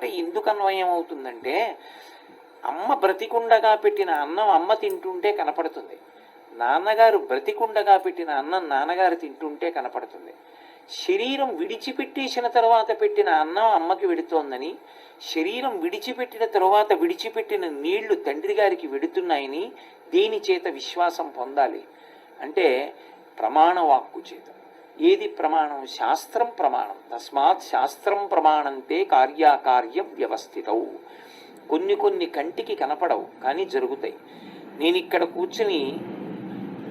మాట ఎందుకు అన్వయం అవుతుందంటే అమ్మ బ్రతికుండగా పెట్టిన అన్నం అమ్మ తింటుంటే కనపడుతుంది. నాన్నగారు బ్రతికుండగా పెట్టిన అన్నం నాన్నగారు తింటుంటే కనపడుతుంది. శరీరం విడిచిపెట్టేసిన తర్వాత పెట్టిన అన్నం అమ్మకి వెడుతోందని శరీరం విడిచిపెట్టిన తరువాత విడిచిపెట్టిన నీళ్ళు తండ్రి గారికి వెడుతున్నాయని దేని చేత విశ్వాసం పొందాలి? అంటే ప్రమాణ వాక్కు చేత. ఏది ప్రమాణం? శాస్త్రం ప్రమాణం. తస్మాత్ శాస్త్రం ప్రమాణంతే కార్యాకార్య వ్యవస్థితవు కొన్ని కొన్ని కంటికి కనపడవు కానీ జరుగుతాయి. నేను ఇక్కడ కూర్చుని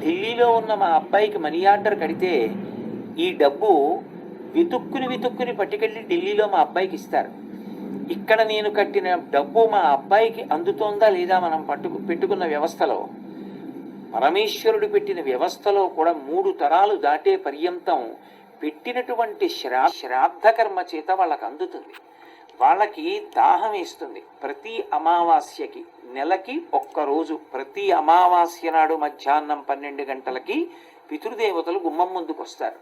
ఢిల్లీలో ఉన్న మా అబ్బాయికి మనీ ఆర్డర్ కడితే ఈ డబ్బు వెతుక్కుని వెతుక్కుని పట్టుకెళ్ళి ఢిల్లీలో మా అబ్బాయికి ఇస్తారు. ఇక్కడ నేను కట్టిన డబ్బు మా అబ్బాయికి అందుతోందా లేదా మనం పట్టుకు పెట్టుకున్న వ్యవస్థలో? పరమేశ్వరుడు పెట్టిన వ్యవస్థలో కూడా మూడు తరాలు దాటే పర్యంతం పెట్టినటువంటి శ్రా శ్రాద్ధకర్మ చేత వాళ్ళకి అందుతుంది. వాళ్ళకి దాహం వేస్తుంది. ప్రతి అమావాస్యకి నెలకి ఒక్కరోజు ప్రతి అమావాస్య నాడు మధ్యాహ్నం పన్నెండు గంటలకి పితృదేవతలు గుమ్మం ముందుకు వస్తారు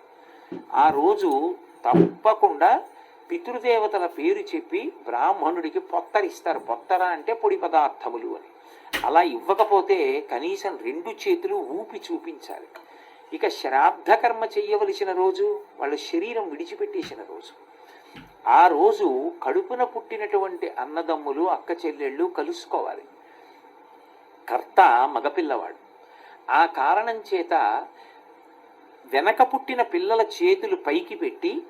ఆ రోజు తప్పకుండా పితృదేవతల పేరు చెప్పి బ్రాహ్మణుడికి పొత్తరిస్తారు. పొత్తర అంటే పొడి పదార్థములు అని. అలా ఇవ్వకపోతే కనీసం రెండు చేతులు ఊపి చూపించాలి. ఇక శ్రాద్ధ కర్మ చెయ్యవలసిన రోజు వాళ్ళ శరీరం విడిచిపెట్టేసిన రోజు. ఆ రోజు కడుపున పుట్టినటువంటి అన్నదమ్ములు అక్క చెల్లెళ్ళు కలుసుకోవాలి. కర్త మగపిల్లవాడు. ఆ కారణం చేత వెనక పుట్టిన పిల్లల చేతులు పైకి పెట్టి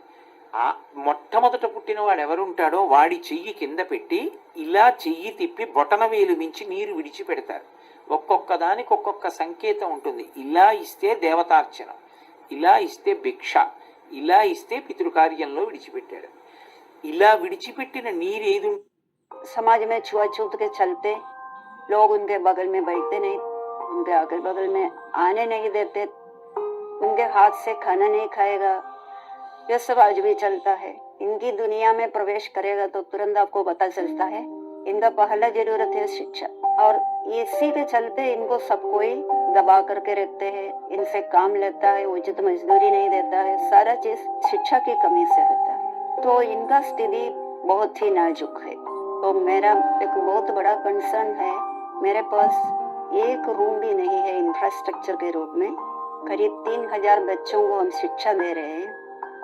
మొట్టమొదట పుట్టినవాడు ఎవరుంటాడో వాడి చెయ్యి కింద పెట్టి ఇలా చెయ్యి తిప్పి బొటన వేలు మించి నీరు విడిచిపెడతారు ఒక్కొక్క దానికి ఒక్కొక్క సంకేతం ఉంటుంది ఇలా ఇస్తే దేవతార్చనం ఇలా ఇస్తే భిక్ష ఇలా ఇస్తే పితృకార్యంలో విడిచిపెట్టాడు ఇలా విడిచిపెట్టిన నీరు ఏది ఉం- समाज में छुआछूत के चलते लोग उनके बगल में बैठते नहीं उनके अगल बगल में आने नहीं देते उनके हाथ से खाना नहीं खाएगा ये सब आज भी चलता है। इनकी दुनिया में प्रवेश करेगा तो तुरंत आपको पता चलता है। इनका पहला ज़रूरत है शिक्षा। और इसी के चलते इनको सब कोई दबा करके रखते हैं। इनसे काम लेता है, उचित मजदूरी नहीं देता है। सारा चीज़ शिक्षा की कमी से होता है। तो इनका स्थिति बहुत ही नाजुक है। तो मेरा एक बहुत बड़ा कंसर्न है। मेरे पास एक रूम भी नहीं है इंफ्रास्ट्रक्चर के रूप में। करीब तीन हज़ार बच्चों को हम शिक्षा दे रहे हैं।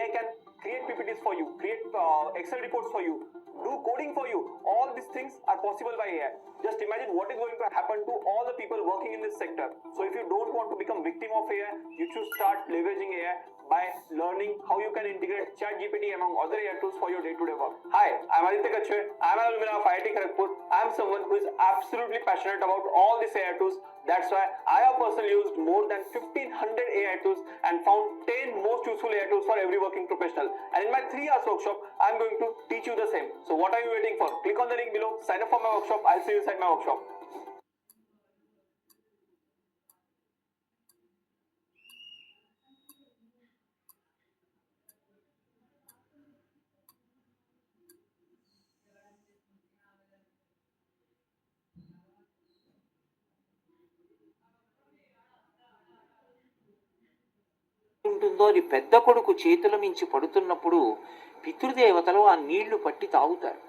AI can create PPTs for you, create uh, Excel reports for you, do coding for you. All these things are possible by AI. Just imagine what is going to happen to all the people working in this sector. So if you don't want to become victim of AI, you should start leveraging AI by learning how you can integrate ChatGPT among other AI tools for your day-to-day work. Hi, I'm Aditya Kachwe. I'm an alumni of IIT Kharagpur. I'm someone who is absolutely passionate about all these AI tools. That's why I have personally used more than 1500 AI tools and found 10 most useful AI tools for every working professional. And in my 3 hours workshop, I'm going to teach you the same. So what are you waiting for? Click on the link below, sign up for my workshop. I'll see you inside my workshop. ఉంటుందో అది పెద్ద కొడుకు చేతుల మించి పడుతున్నప్పుడు పితృదేవతలు ఆ నీళ్ళు పట్టి తాగుతారు.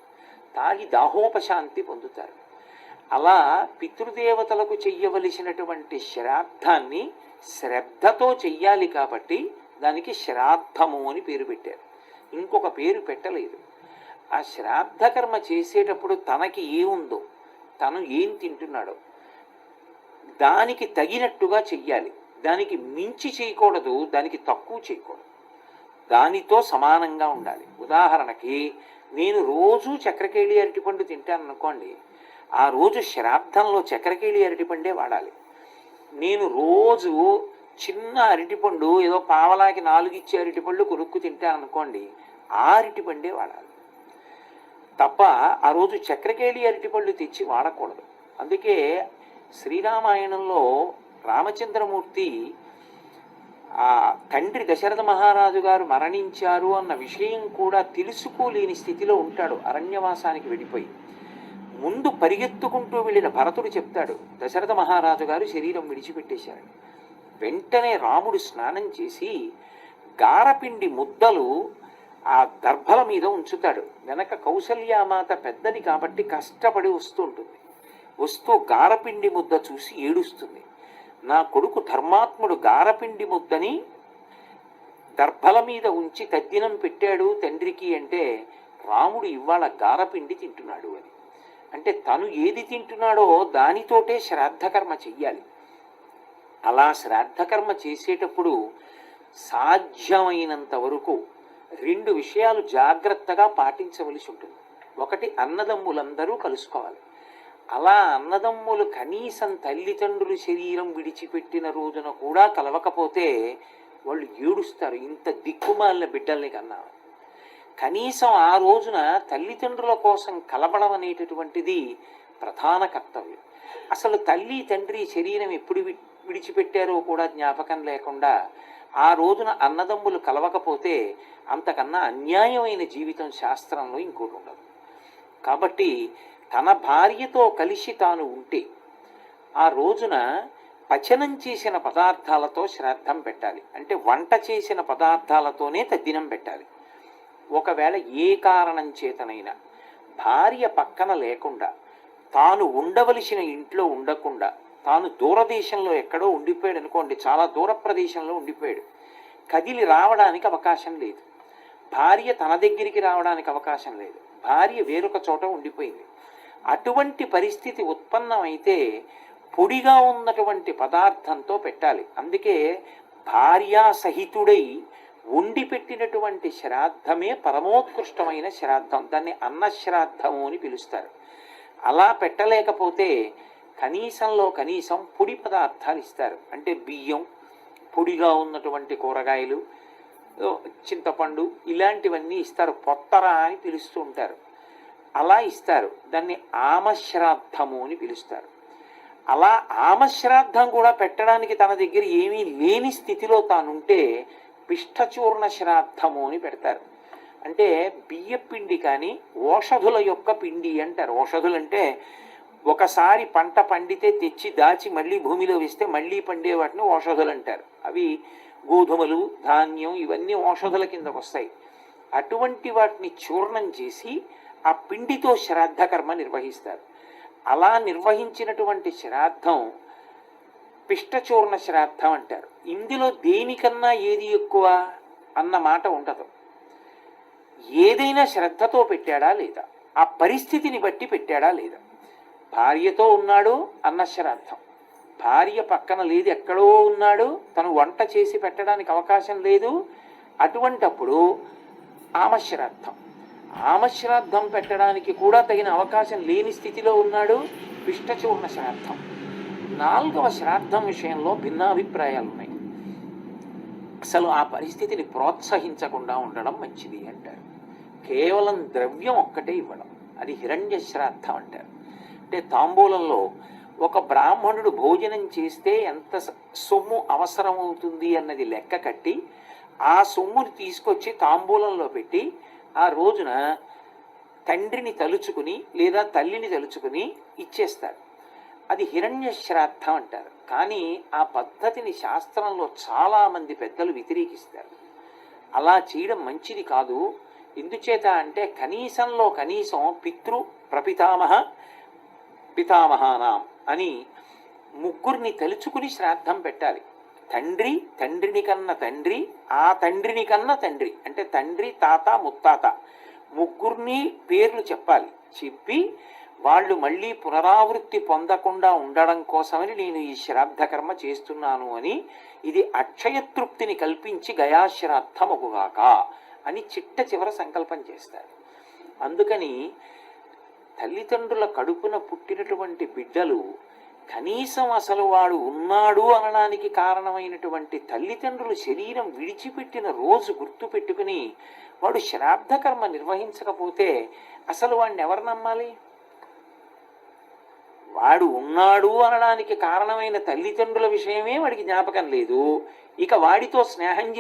తాగి దాహోపశాంతి పొందుతారు. అలా పితృదేవతలకు చెయ్యవలసినటువంటి శ్రాద్ధాన్ని శ్రద్ధతో చెయ్యాలి కాబట్టి దానికి శ్రాద్ధము అని పేరు పెట్టారు. ఇంకొక పేరు పెట్టలేదు. ఆ శ్రాద్ధకర్మ చేసేటప్పుడు తనకి ఏముందో తను ఏం తింటున్నాడో దానికి తగినట్టుగా చెయ్యాలి. దానికి మించి చేయకూడదు దానికి తక్కువ చేయకూడదు. దానితో సమానంగా ఉండాలి. ఉదాహరణకి నేను రోజు చక్రకేళి అరటిపండు తింటాను అనుకోండి ఆ రోజు శరాబ్దంలో చక్రకేళి అరటిపండే వాడాలి. నేను రోజు చిన్న అరటిపండు ఏదో పావలాకి నాలుగు ఇచ్చే అరటిపండు కొనుక్కు తింటాను అనుకోండి ఆ అరటిపండే వాడాలి. తప్ప ఆ రోజు చక్రకేళి అరటిపళ్ళు తెచ్చి వాడకూడదు. అందుకే శ్రీరామాయణంలో రామచంద్రమూర్తి ఆ తండ్రి దశరథ మహారాజు గారు మరణించారు అన్న విషయం కూడా తెలుసుకోలేని స్థితిలో ఉంటాడు. అరణ్యవాసానికి వెళ్ళిపోయి ముందు పరిగెత్తుకుంటూ వెళ్ళిన భరతుడు చెప్తాడు దశరథ మహారాజు గారు శరీరం విడిచిపెట్టేశారు. వెంటనే రాముడు స్నానం చేసి గారపిండి ముద్దలు ఆ దర్భల మీద ఉంచుతాడు. వెనక కౌసల్యామాత పెద్దది కాబట్టి కష్టపడి వస్తూ ఉంటుంది. వస్తూ గారపిండి ముద్ద చూసి ఏడుస్తుంది. నా కొడుకు ధర్మాత్ముడు గారపిండి ముద్దని దర్భల మీద ఉంచి తద్దినం పెట్టాడు తండ్రికి అంటే రాముడు ఇవాళ గారపిండి తింటున్నాడు అని. అంటే తను ఏది తింటున్నాడో దానితోటే శ్రాద్ధకర్మ చెయ్యాలి. అలా శ్రాద్ధకర్మ చేసేటప్పుడు సాధ్యమైనంత వరకు రెండు విషయాలు జాగ్రత్తగా పాటించవలసి ఉంటుంది. ఒకటి అన్నదమ్ములందరూ కలుసుకోవాలి. అలా అన్నదమ్ములు కనీసం తల్లిదండ్రులు శరీరం విడిచిపెట్టిన రోజున కూడా కలవకపోతే వాళ్ళు ఏడుస్తారు. ఇంత దిక్కుమాలిన బిడ్డల్ని కన్నా. కనీసం ఆ రోజున తల్లిదండ్రుల కోసం కలవడం అనేటటువంటిది ప్రధాన కర్తవ్యం. అసలు తల్లి తండ్రి శరీరం ఎప్పుడు విడిచిపెట్టారో కూడా జ్ఞాపకం లేకుండా ఆ రోజున అన్నదమ్ములు కలవకపోతే అంతకన్నా అన్యాయమైన జీవితం శాస్త్రంలో ఇంకోటి ఉండదు. కాబట్టి తన భార్యతో కలిసి తాను ఉంటే ఆ రోజున పచనం చేసిన పదార్థాలతో శ్రాద్ధం పెట్టాలి. అంటే వంట చేసిన పదార్థాలతోనే తద్దినం పెట్టాలి. ఒకవేళ ఏ కారణం చేతనైనా భార్య పక్కన లేకుండా తాను ఉండవలసిన ఇంట్లో ఉండకుండా తాను దూరదేశంలో ఎక్కడో ఉండిపోయాడు అనుకోండి చాలా దూర ప్రదేశంలో ఉండిపోయాడు కదిలి రావడానికి అవకాశం లేదు. భార్య తన దగ్గరికి రావడానికి అవకాశం లేదు. భార్య వేరొక చోట ఉండిపోయింది. అటువంటి పరిస్థితి ఉత్పన్నమైతే పొడిగా ఉన్నటువంటి పదార్థంతో పెట్టాలి. అందుకే భార్యా సహితుడై వండి పెట్టినటువంటి శ్రాద్ధమే పరమోత్కృష్టమైన శ్రాద్ధం. దాన్ని అన్నశ్రాద్ధము అని పిలుస్తారు. అలా పెట్టలేకపోతే కనీసంలో కనీసం పొడి పదార్థాలు ఇస్తారు. అంటే బియ్యం పొడిగా ఉన్నటువంటి కూరగాయలు చింతపండు ఇలాంటివన్నీ ఇస్తారు. పొత్తర అని పిలుస్తూ ఉంటారు అలా ఇస్తారు. దాన్ని ఆమశ్రాద్ధము అని పిలుస్తారు. అలా ఆమశ్రాద్ధం కూడా పెట్టడానికి తన దగ్గర ఏమీ లేని స్థితిలో తానుంటే పిష్టచూర్ణ శ్రాద్ధము అని పెడతారు. అంటే బియ్య పిండి కానీ ఓషధుల యొక్క పిండి అంటారు. ఓషధులు అంటే ఒకసారి పంట పండితే తెచ్చి దాచి మళ్ళీ భూమిలో వేస్తే మళ్ళీ పండే వాటిని ఓషధులు అంటారు. అవి గోధుమలు ధాన్యం ఇవన్నీ ఓషధుల కిందకు వస్తాయి అటువంటి వాటిని చూర్ణం చేసి ఆ పిండితో శ్రాద్ధ కర్మ నిర్వహిస్తారు. అలా నిర్వహించినటువంటి శ్రాద్ధం పిష్టచూర్ణ శ్రాద్ధం అంటారు. ఇందులో దేనికన్నా ఏది ఎక్కువ అన్న మాట ఉండదు. ఏదైనా శ్రద్ధతో పెట్టాడా లేదా? ఆ పరిస్థితిని బట్టి పెట్టాడా లేదా? భార్యతో ఉన్నాడు అన్న శ్రాద్ధం. భార్య పక్కన లేదు ఎక్కడో ఉన్నాడు తను వంట చేసి పెట్టడానికి అవకాశం లేదు. అటువంటప్పుడు ఆమశ్రాద్ధం ఆమశ్రాద్ధం పెట్టడానికి కూడా తగిన అవకాశం లేని స్థితిలో ఉన్నాడు పిష్టచూర్ణ శ్రాద్ధం. నాలుగవ శ్రాద్ధం విషయంలో భిన్నాభిప్రాయాలు ఉన్నాయి అసలు ఆ పరిస్థితిని ప్రోత్సహించకుండా ఉండడం మంచిది అంటారు. కేవలం ద్రవ్యం ఒక్కటే ఇవ్వడం అది హిరణ్య శ్రాద్ధం అంటారు. అంటే తాంబూలంలో ఒక బ్రాహ్మణుడు భోజనం చేస్తే ఎంత స- సొమ్ము అవసరమవుతుంది అన్నది లెక్క కట్టి ఆ సొమ్ముని తీసుకొచ్చి తాంబూలంలో పెట్టి ఆ రోజున తండ్రిని తలుచుకుని లేదా తల్లిని తలుచుకుని ఇచ్చేస్తారు. అది హిరణ్య శ్రాద్ధం అంటారు. కానీ ఆ పద్ధతిని శాస్త్రంలో చాలామంది పెద్దలు వ్యతిరేకిస్తారు. అలా చేయడం మంచిది కాదు. ఎందుచేత అంటే కనీసంలో కనీసం పితృ ప్రపితామహ పితామహానాం అని ముగ్గురిని తలుచుకుని శ్రాద్ధం పెట్టాలి. తండ్రి తండ్రిని కన్న తండ్రి ఆ తండ్రిని కన్న తండ్రి. అంటే తండ్రి తాత ముత్తాత. ముగ్గురిని పేర్లు చెప్పాలి. చెప్పి వాళ్ళు మళ్ళీ పునరావృత్తి పొందకుండా ఉండడం కోసమని నేను ఈ శ్రాద్ధ కర్మ చేస్తున్నాను అని ఇది అక్షయ తృప్తిని కల్పించి గయాశ్రాద్ధమగుగాక అని చిట్ట చివర సంకల్పం చేస్తారు. అందుకని తల్లిదండ్రుల కడుపున పుట్టినటువంటి బిడ్డలు కనీసం అసలు వాడు ఉన్నాడు అనడానికి కారణమైనటువంటి తల్లిదండ్రులు శరీరం విడిచిపెట్టిన రోజు గుర్తు పెట్టుకుని వాడు శ్రాద్ధ కర్మ నిర్వహించకపోతే అసలు వాడిని ఎవరు నమ్మాలి? వాడు ఉన్నాడు అనడానికి కారణమైన తల్లిదండ్రుల విషయమే వాడికి జ్ఞాపకం లేదు. ఇక వాడితో స్నేహం చేసి